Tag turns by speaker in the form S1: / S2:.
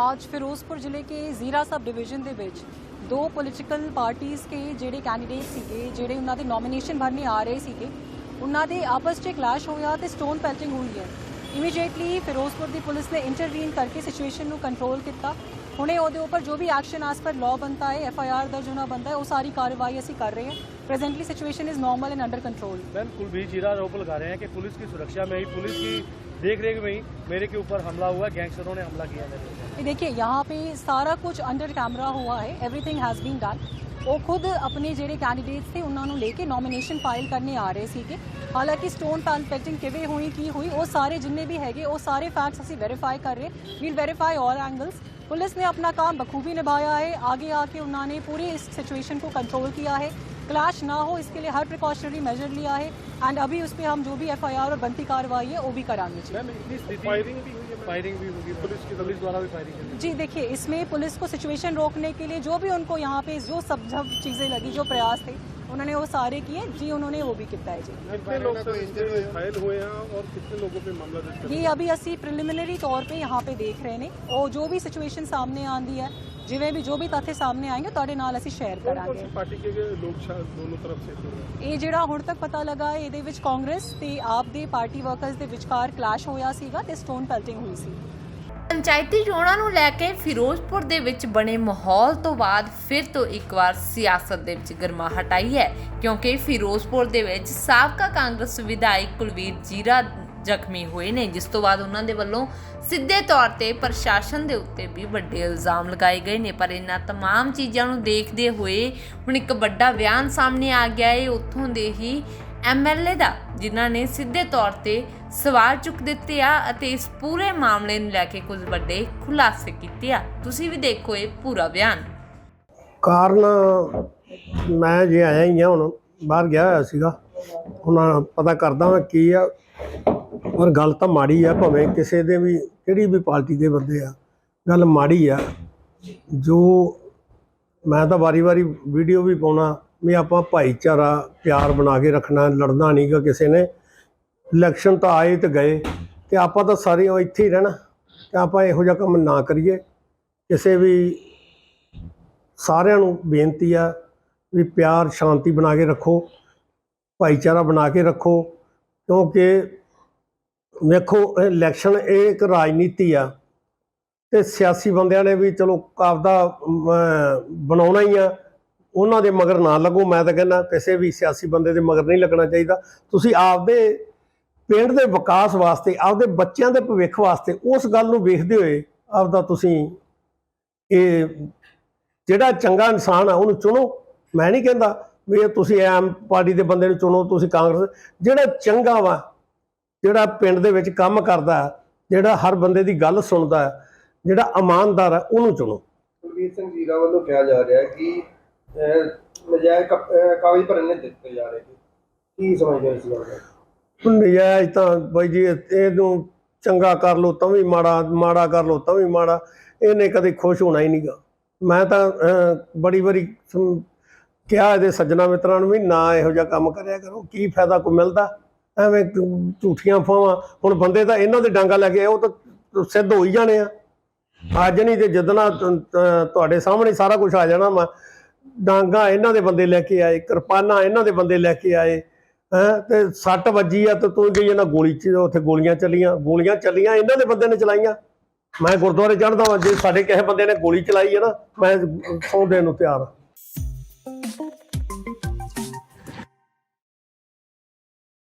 S1: आज फिरोजपुर जिले के ਜ਼ੀਰਾ ਸਬ ਡਿਵੀਜ਼ਨ ਦੇ ਵਿੱਚ ਦੋ ਪੋਲੀਟੀਕਲ ਪਾਰਟੀਆਂ ਕੇ ਜਿਹੜੇ ਕੈਂਡੀਡੇਟ ਸੀਗੇ, ਜਿਹੜੇ ਉਹਨਾਂ ਦੇ ਨੋਮੀਨੇਸ਼ਨ ਭਰਨੇ ਆ ਰਹੇ ਸੀਗੇ, ਉਹਨਾਂ ਦੇ ਆਪਸ 'ਚ ਕਲੈਸ਼ ਹੋਇਆ ਤੇ ਸਟੋਨ ਪੈਲਟਿੰਗ ਹੋਈ ਹੈ। ਇਮੀਡੀਏਟਲੀ ਫਿਰੋਜ਼ਪੁਰ ਦੀ ਪੁਲਿਸ ਨੇ ਇੰਟਰਵੀਨ ਕਰਕੇ ਸਿਚੁਏਸ਼ਨ ਨੂੰ ਕੰਟਰੋਲ ਕੀਤਾ। ਹੁਣੇ ਉਹਦੇ ਉੱਪਰ ਜੋ ਵੀ ਐਕਸ਼ਨ ਆਸ ਪਰ ਲਾਅ ਬਣਦਾ ਹੈ ਐਫ ਆਈ ਆਰ ਦਰਜ ਹੋਣਾ ਬਣਦਾ ਹੈ, ਉਹ ਸਾਰੀ ਕਾਰਵਾਈ ਅਸੀਂ ਕਰ ਰਹੇ ਹਾਂ। presently situation is normal and under control
S2: ma'am Kulbir Zira आरोप लगा रहे हैं कि पुलिस की सुरक्षा में ही पुलिस की देख रेख में ही मेरे के ऊपर हमला हुआ गैंगस्टरों ने हमला किया मेरे ऊपर
S1: ये देखिए यहाँ पे सारा कुछ अंडर कैमरा हुआ है एवरीथिंग हैज़ बीन डन ਉਹ ਖੁਦ ਆਪਣੇ ਜਿਹੜੇ ਕੈਂਡੀਡੇਟਸ ਸੀ ਉਹਨਾਂ ਨੂੰ ਲੈ ਕੇ ਨੋਮੀਨੇਸ਼ਨ ਫਾਈਲ ਕਰਨੇ ਆ ਰਹੇ ਸੀਗੇ ਹਾਲਾਂਕਿ ਸਟੋਨ ਪੈਲਪੈਕਟਿੰਗ ਕਿਵੇਂ ਹੋਈ ਕੀ ਹੋਈ ਉਹ ਸਾਰੇ ਜਿੰਨੇ ਵੀ ਹੈਗੇ ਉਹ ਸਾਰੇ ਫੈਕਟਸ ਅਸੀਂ ਵੈਰੀਫਾਈ ਕਰ ਰਹੇ we'll verify all angles police ने अपना काम बखूबी निभाया है आगे आके उन्होंने पूरी इस सिचुएशन को कंट्रोल किया है क्लैश ना हो इसके लिए हर प्रिकॉशनरी मेजर लिया है। एंड अभी उस पर हम जो भी एफआईआर और बनती कार्रवाई है वो भी कराएँगे।
S2: स्थिति फायरिंग भी हुई है फायरिंग भी होगी पुलिस की पुलिस द्वारा भी फायरिंग
S1: जी देखिए इसमें पुलिस को सिचुएशन रोकने के लिए जो भी उनको यहाँ पे जो सब जब चीज़ें लगी जो प्रयास थे उन्होंने वो सारे किए जी उन्होंने वो भी किया है जी।
S2: कितने लोग सर इसमें घायल हुए हैं और कितने लोगों पे मामला दर्ज कर
S1: ये ਅਭੀ ਅਸੀਂ ਪ੍ਰੀਲਿਮਿਨਰੀ ਤੌਰ ਤੇ यहाँ पे देख रहे ਨੇ ਉਹ ਜੋ ਵੀ ਸਿਚੁਏਸ਼ਨ ਸਾਹਮਣੇ ਆਂਦੀ ਹੈ ਜਿਵੇਂ ਵੀ ਜੋ ਵੀ ਤੱਥੇ ਸਾਹਮਣੇ ਆਏਗੇ ਤੁਹਾਡੇ ਨਾਲ ਅਸੀਂ ਸ਼ੇਅਰ ਕਰਾਂਗੇ
S2: ਪਾਰਟੀ ਦੇ ਲੋਕ ਦੋਨੋਂ ਤਰਫ ਸੇ
S1: ਇਹ ਜਿਹੜਾ ਹੁਣ ਤੱਕ ਪਤਾ ਲੱਗਾ ਇਹਦੇ ਵਿੱਚ ਕਾਂਗਰਸ ਤੇ ਆਪ ਦੇ ਪਾਰਟੀ ਵਰਕਰਸ ਦੇ ਵਿਚਕਾਰ ਕਲਾਸ਼ ਹੋਇਆ ਸੀਗਾ ਤੇ ਸਟੋਨ ਪੈਲਟਿੰਗ ਹੋਈ ਸੀ
S3: ਪੰਚਾਇਤੀ ਚੋਣਾਂ ਨੂੰ ਲੈ ਕੇ ਫਿਰੋਜ਼ਪੁਰ ਦੇ ਵਿੱਚ ਬਣੇ ਮਾਹੌਲ ਤੋਂ ਬਾਅਦ ਫਿਰ ਤੋਂ ਇੱਕ ਵਾਰ ਸਿਆਸਤ ਦੇ ਵਿੱਚ ਗਰਮਾਹਟ ਆਈ ਹੈ ਕਿਉਂਕਿ ਫਿਰੋਜ਼ਪੁਰ ਦੇ ਵਿੱਚ ਸਾਬਕਾ ਕਾਂਗਰਸ ਵਿਧਾਇਕ ਕੁਲਵੀਰ ਜੀਰਾ ਜ਼ਖਮੀ ਹੋਏ ਨੇ ਜਿਸ ਤੋਂ ਬਾਅਦ ਉਹਨਾਂ ਦੇ ਵੱਲੋਂ ਸਿੱਧੇ ਤੌਰ ਤੇ ਪ੍ਰਸ਼ਾਸਨ ਦੇ ਉੱਤੇ ਵੀ ਵੱਡੇ ਇਲਜ਼ਾਮ ਲਗਾਏ ਗਏ ਨੇ ਪਰ ਇਹਨਾਂ तमाम ਚੀਜ਼ਾਂ ਨੂੰ ਦੇਖਦੇ ਹੋਏ ਹੁਣ ਇੱਕ ਵੱਡਾ ਬਿਆਨ ਸਾਹਮਣੇ ਆ ਗਿਆ ਹੈ ਉੱਥੋਂ ਦੇ ਹੀ ਐਮਐਲਏ ਦਾ, ਜਿਨ੍ਹਾਂ ਨੇ ਸਿੱਧੇ ਤੌਰ ਤੇ ਸਵਾਲ ਚੁੱਕ ਦਿੱਤੇ ਆ ਅਤੇ ਇਸ ਪੂਰੇ ਮਾਮਲੇ ਨੂੰ ਲੈ ਕੇ ਕੁਝ ਵੱਡੇ ਖੁਲਾਸੇ ਕੀਤੇ ਆ। ਤੁਸੀਂ ਵੀ ਦੇਖੋ ਇਹ ਪੂਰਾ ਬਿਆਨ।
S4: ਕਾਰਨ ਮੈਂ ਜੇ ਆਇਆ ਹੀ ਆ ਹੁਣ, ਬਾਹਰ ਗਿਆ ਹੋਇਆ ਸੀਗਾ। ਹੁਣ ਪਤਾ ਕਰਦਾ ਮੈਂ ਕੀ ਆ ਔਰ ਗੱਲ ਤਾਂ ਮਾੜੀ ਆ, ਭਾਵੇਂ ਕਿਸੇ ਦੇ ਵੀ, ਕਿਹੜੀ ਵੀ ਪਾਰਟੀ ਦੇ ਬੰਦੇ ਆ। ਗੱਲ ਮਾੜੀ ਆ। ਜੋ ਮੈਂ ਤਾਂ ਵਾਰੀ-ਵਾਰੀ ਵੀਡੀਓ ਵੀ ਪਾਉਣਾ ਵੀ ਆਪਾਂ ਭਾਈਚਾਰਾ ਪਿਆਰ ਬਣਾ ਕੇ ਰੱਖਣਾ, ਲੜਨਾ ਨਹੀਂਗਾ ਕਿਸੇ ਨੇ। ਇਲੈਕਸ਼ਨ ਤਾਂ ਆਏ ਤੇ ਗਏ, ਤੇ ਆਪਾਂ ਤਾਂ ਸਾਰੇ ਉਹ ਇੱਥੇ ਹੀ ਰਹਿਣਾ। ਤੇ ਆਪਾਂ ਇਹੋ ਜਿਹਾ ਕੰਮ ਨਾ ਕਰੀਏ। ਕਿਸੇ ਵੀ ਸਾਰਿਆਂ ਨੂੰ ਬੇਨਤੀ ਆ ਵੀ ਪਿਆਰ, ਸ਼ਾਂਤੀ ਬਣਾ ਕੇ ਰੱਖੋ, ਭਾਈਚਾਰਾ ਬਣਾ ਕੇ ਰੱਖੋ। ਕਿਉਂਕਿ ਵੇਖੋ ਇਲੈਕਸ਼ਨ ਇਹ ਇੱਕ ਰਾਜਨੀਤੀ ਆ। ਤੇ ਸਿਆਸੀ ਬੰਦਿਆਂ ਨੇ ਵੀ ਚਲੋ ਆਪਦਾ ਬਣਾਉਣਾ ਹੀ ਆ। ਉਹਨਾਂ ਦੇ ਮਗਰ ਨਾ ਲੱਗੋ। ਮੈਂ ਤਾਂ ਕਹਿੰਦਾ ਕਿਸੇ ਵੀ ਸਿਆਸੀ ਬੰਦੇ ਦੇ ਮਗਰ ਨਹੀਂ ਲੱਗਣਾ ਚਾਹੀਦਾ। ਤੁਸੀਂ ਆਪਦੇ ਪਿੰਡ ਦੇ ਵਿਕਾਸ ਵਾਸਤੇ, ਆਪਦੇ ਬੱਚਿਆਂ ਦੇ ਭਵਿੱਖ ਵਾਸਤੇ ਉਸ ਗੱਲ ਨੂੰ ਵੇਖਦੇ ਹੋਏ ਆਪਦਾ ਤੁਸੀਂ ਇਹ ਜਿਹੜਾ ਚੰਗਾ ਇਨਸਾਨ ਆ, ਉਹਨੂੰ ਚੁਣੋ। ਮੈਂ ਨਹੀਂ ਕਹਿੰਦਾ ਵੀ ਇਹ ਤੁਸੀਂ ਐਮ ਪਾਰਟੀ ਦੇ ਬੰਦੇ ਨੂੰ ਚੁਣੋ, ਤੁਸੀਂ ਕਾਂਗਰਸ ਜਿਹੜਾ ਚੰਗਾ ਵਾ, ਜਿਹੜਾ ਪਿੰਡ ਦੇ ਵਿੱਚ ਕੰਮ ਕਰਦਾ, ਜਿਹੜਾ ਹਰ ਬੰਦੇ ਦੀ ਗੱਲ ਸੁਣਦਾ, ਜਿਹੜਾ ਇਮਾਨਦਾਰ ਆ, ਉਹਨੂੰ ਚੁਣੋ।
S5: ਕੁਲਵੀਰ ਸਿੰਘ ਜੀਰਾ ਵੱਲੋਂ ਕਿਹਾ ਜਾ ਰਿਹਾ ਕਿ ਨਜਾਇਜ਼ ਕਬ- ਅਹ, ਕਾਗਜ਼ ਭਰਨ ਨੇ ਦਿੱਤੇ ਜਾ ਰਹੇ। ਨੇ ਕੀ ਸਮਝਦੇ ਹੋ ਇਸ ਗੱਲ ਦਾ?
S4: ਨਜਾਇਜ਼ ਤਾਂ ਬਾਈ ਜੀ ਇਹ- ਇਹਨੂੰ ਚੰਗਾ ਕਰ ਲੋ ਤਾਂ ਵੀ ਮਾੜਾ ਮਾੜਾ ਕਰ ਲੋ ਤਾਂ ਵੀ ਮਾੜਾ। ਇਹਨੇ ਕਦੇ ਖੁਸ਼ ਹੋਣਾ ਹੀ ਨਹੀਂਗਾ। ਮੈਂ ਤਾਂ ਅਹ, ਬੜੀ ਵਾਰੀ ਸਮ- ਕਿਹਾ ਇਹਦੇ ਸੱਜਣਾ ਮਿੱਤਰਾਂ ਨੂੰ ਵੀ ਨਾ ਇਹੋ ਜਿਹਾ ਕੰਮ ਕਰਿਆ ਕਰੋ ਕੀ ਫਾਇਦਾ ਕੋ ਮਿਲਦਾ? ਐਵੇਂ ਝੂ- ਝੂਠੀਆਂ ਫਾਵਾਂ ਹੁਣ ਬੰਦੇ ਤਾਂ ਇਹਨਾਂ ਦੇ ਡਾਂਗਾ ਲੈ ਕੇ ਆਏ, ਉਹ ਤਾਂ ਸਿੱਧ ਹੋ ਹੀ ਜਾਣੇ ਆ। ਅੱਜ ਨਹੀਂ ਤੇ ਜਦਨਾ ਤੁਹਾਡੇ ਸਾਹਮਣੇ ਸਾਰਾ ਕੁਝ ਆ ਜਾਣਾ ਵਾ। ਡਾਂਗਾ ਇਹਨਾਂ ਦੇ ਬੰਦੇ ਲੈ ਕੇ ਆਏ, ਕਿਰਪਾਨਾਂ ਇਹਨਾਂ ਦੇ ਬੰਦੇ ਲੈ ਕੇ ਆਏ, ਹੈਂ, ਤੇ ਸੱਟ ਵੱਜੀ ਆ ਤੇ ਤੂੰ ਗਈ ਇਹਨਾਂ ਗੋਲੀ ਚ, ਉੱਥੇ ਗੋਲੀਆਂ ਚੱਲੀਆਂ ਗੋਲੀਆਂ ਚੱਲੀਆਂ, ਇਹਨਾਂ ਦੇ ਬੰਦੇ ਨੇ ਚਲਾਈਆਂ। ਮੈਂ ਗੁਰਦੁਆਰੇ ਚੜਦਾ ਵਾਂ, ਜੇ ਸਾਡੇ ਕਿਸੇ ਬੰਦੇ ਨੇ ਗੋਲੀ ਚਲਾਈ ਹੈ ਨਾ, ਮੈਂ ਸੌਂ ਦੇਣ ਨੂੰ ਤਿਆਰ ਹਾਂ